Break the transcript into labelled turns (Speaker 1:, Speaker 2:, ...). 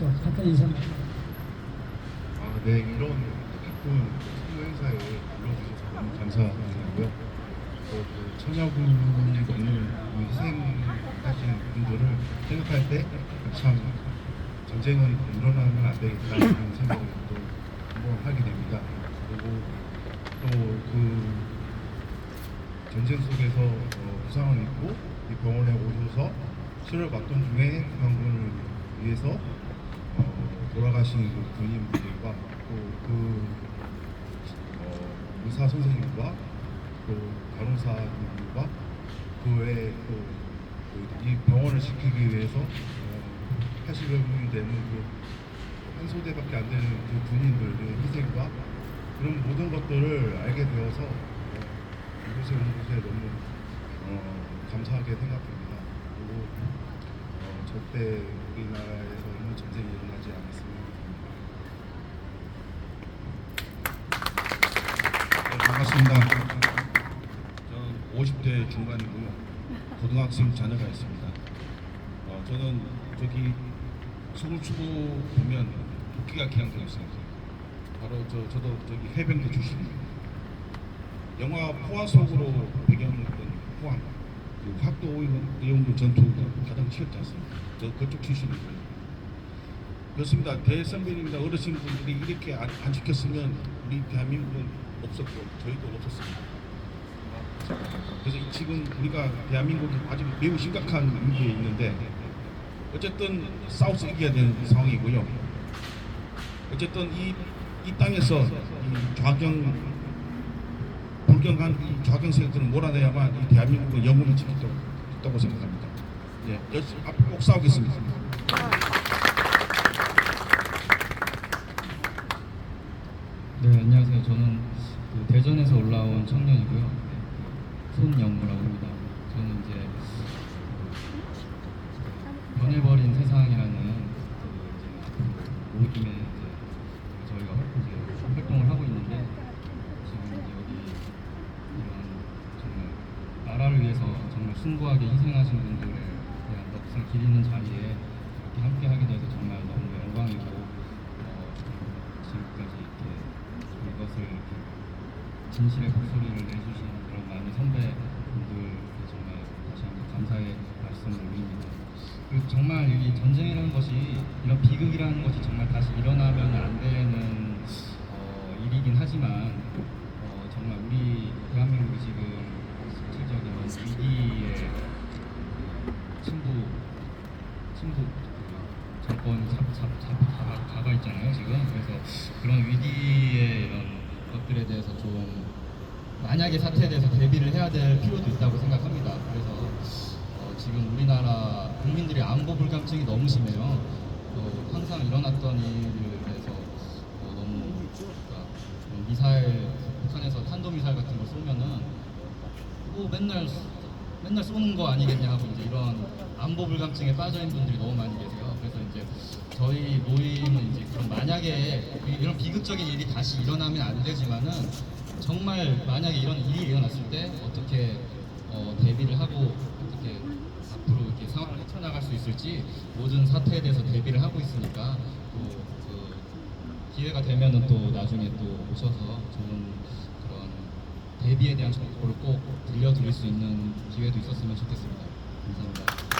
Speaker 1: 하시죠. 간단히 인사.
Speaker 2: 아, 네, 이런 기쁜 선거 행사에 불러주셔서 너무 감사드리고요. 또, 그 처녀군이 넘는 이 희생하신 분들을 생각할 때 참 전쟁은 일어나면 안 되겠다는 생각을 또 한번 하게 됩니다. 그리고 또그 전쟁 속에서 어, 부상을 입고 이 병원에 오셔서 치료를 받던 중에 북한군을 위해서 어, 돌아가신 그 군인분들과 또그 어, 의사 선생님과 또 간호사님과 그 외에 또이 병원을 지키기 위해서 어, 80여 명이 되는 그한 소대밖에 안 되는 그 군인들의 희생과 그런 모든 것들을 알게 되어서 어, 이곳에 온 것에 너무 어, 감사하게 생각합니다. 그리고 어, 절대 우리나라에서는 전쟁이 일어나지 않았으면 합니다.
Speaker 3: 네, 반갑습니다. 저는 50대 중반이고요. 고등학생 자녀가 있습니다. 어, 저는 저기 서울초보 보면 도끼가 기항되어 있습니다. 바로 저, 저도 저기 해병대 출신입니다. 영화 포화 속으로 배경했던 포항, 그 학도 오용도 전투가 가장 치열지 않습니까? 저 그쪽 출신이고요. 그렇습니다. 대선배님이나 어르신분들이 이렇게 안, 안 지켰으면 우리 대한민국은 없었고 저희도 없었습니다. 그래서 이- 지금 우리가 대한민국이 아주 매우 심각한 위기에 있는데 어쨌든 싸워서 이겨야 되는 상황이고요. 어쨌든 이, 이 땅에서 이 좌경 불경한 이 좌경 세력들을 몰아내야만 이 대한민국은 수 있다고 생각합니다. 예, 열심히 앞으로 꼭 싸우겠습니다.
Speaker 4: 네, 안녕 하세요. 저는 그 대전에서 올라온 청년이고요. 네, 손영무라고 합니다. 저는 이제 그 변해버린 세상이라는 그 모임에 이제 저희가 활- 이제 활동을 하고 있는데 지금 이제 여기 이런 정말 나라를 위해서 정말 숭고하게 희생하신 분들에 대한 넋을 기리는 자리에 이렇게 함께 하게 돼서 정말 너무 영광이고 어, 지금까지 이렇게 이것을 이렇게 진실의 목소리를 내주신 그런 많은 선배분들께 정말 다시 한번 감사의 말씀을 올립니다. 그리고 정말 이 전쟁이라는 것이 이런 비극이라는 것이 정말 다시 일어나면 안 되는 어, 일이긴 하지만 어, 정말 우리 대한민국이 지금 실질적인 위기에 침부 침부 그 정권 잡아, 있잖아요 지금 그래서 그런 위기의 이런 것들에 대해서 좀 만약의 사태에 대해서 대비를 해야 될 필요도 있다고 생각합니다. 그래서 어, 지금 우리나라 국민들의 안보 불감증이 너무 심해요. 또 항상 일어났던 일에 대해서 어, 너무 그러니까 미사일 북한에서 탄도 미사일 같은 걸 쏘면은 뭐 맨날 맨날 쏘는 거 아니겠냐 하고 이제 이런 안보 불감증에 빠져 있는 분들이 너무 많이 계세요. 이제 저희 모임은 이제 그런 만약에 이런 비극적인 일이 다시 일어나면 안 되지만은 정말 만약에 이런 일이 일어났을 때 어떻게 어, 대비를 하고 어떻게 앞으로 이렇게 상황을 헤쳐나갈 수 있을지 모든 사태에 대해서 대비를 하고 있으니까 또 그 기회가 되면은 또 나중에 또 오셔서 좋은 그런 대비에 대한 정보를 꼭 들려드릴 수 있는 기회도 있었으면 좋겠습니다. 감사합니다.